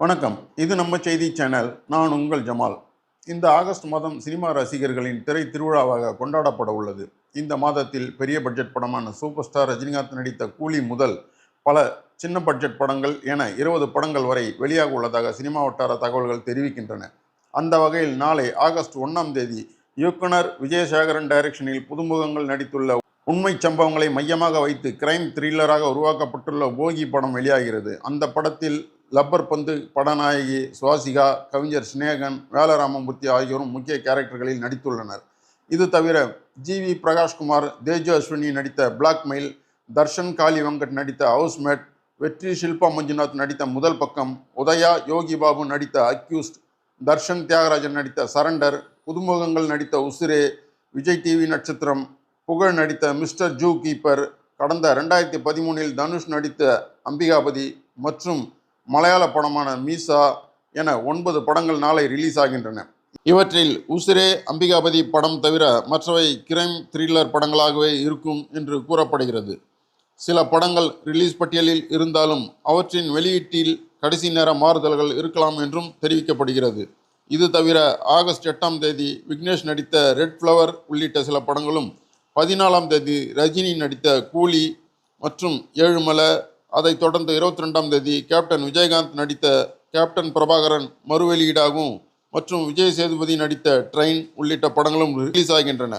வணக்கம். இது நம்ம செய்தி சேனல். நான் உங்கள் ஜமால். இந்த ஆகஸ்ட் மாதம் சினிமா ரசிகர்களின் திரை திருவிழாவாக கொண்டாடப்பட உள்ளது. இந்த மாதத்தில் பெரிய பட்ஜெட் படமான சூப்பர் ஸ்டார் ரஜினிகாந்த் நடித்த கூலி முதல் பல சின்ன பட்ஜெட் படங்கள் என இருபது படங்கள் வரை வெளியாக உள்ளதாக சினிமா வட்டார தகவல்கள் தெரிவிக்கின்றன. அந்த வகையில் நாளை ஆகஸ்ட் ஒன்றாம் தேதி இயக்குனர் விஜயசேகரன் டைரக்ஷனில் புதுமுகங்கள் நடித்துள்ள உண்மை சம்பவங்களை மையமாக வைத்து கிரைம் த்ரில்லராக உருவாக்கப்பட்டுள்ள போகி படம் வெளியாகிறது. அந்த படத்தில் லப்பர் பந்து படநாயகி சுவாசிகா கவிஞர் சினேகன் வேலராமமூர்த்தி ஆகியோரும் முக்கிய கேரக்டர்களில் நடித்துள்ளனர். இது தவிர ஜி வி பிரகாஷ்குமார் தேஜு அஸ்வினி நடித்த பிளாக் மெயில் தர்ஷன் காளி வெங்கட் நடித்த ஹவுஸ்மேட் வெற்றி ஷில்பா மஞ்சுநாத் நடித்த முதல் பக்கம் உதயா யோகி பாபு நடித்த அக்யூஸ்ட் தர்ஷன் தியாகராஜன் நடித்த சரண்டர் புதுமுகங்கள் நடித்த உசிரே விஜய் டிவி நட்சத்திரம் புகழ் நடித்த மிஸ்டர் ஜூ கீப்பர் கடந்த ரெண்டாயிரத்தி பதிமூணில் தனுஷ் நடித்த அம்பிகாபதி மற்றும் மலையாள படமான மீசா என ஒன்பது படங்கள் நாளை ரிலீஸ் ஆகின்றன. இவற்றில் உசிரே அம்பிகாபதி படம் தவிர மற்றவை கிரைம் த்ரில்லர் படங்களாகவே இருக்கும் என்று கூறப்படுகிறது. சில படங்கள் ரிலீஸ் பட்டியலில் இருந்தாலும் அவற்றின் வெளியீட்டில் கடைசி நேர மாறுதல்கள் இருக்கலாம் என்றும் தெரிவிக்கப்படுகிறது. இது தவிர ஆகஸ்ட் எட்டாம் தேதி விக்னேஷ் நடித்த ரெட் ஃப்ளவர் உள்ளிட்ட சில படங்களும் பதினாலாம் தேதி ரஜினி நடித்த கூலி மற்றும் ஏழுமலை அதைத் தொடர்ந்து இருபத்தி ரெண்டாம் தேதி கேப்டன் விஜயகாந்த் நடித்த கேப்டன் பிரபாகரன் மறு வெளியீடாகவும் மற்றும் விஜய் சேதுபதி நடித்த ட்ரெயின் உள்ளிட்ட படங்களும் ரிலீஸ் ஆகின்றன.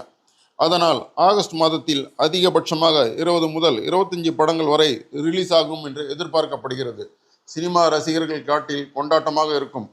அதனால் ஆகஸ்ட் மாதத்தில் அதிகபட்சமாக இருபது முதல் இருபத்தஞ்சு படங்கள் வரை ரிலீஸ் ஆகும் என்று எதிர்பார்க்கப்படுகிறது. சினிமா ரசிகர்கள் காட்டில் கொண்டாட்டமாக இருக்கும்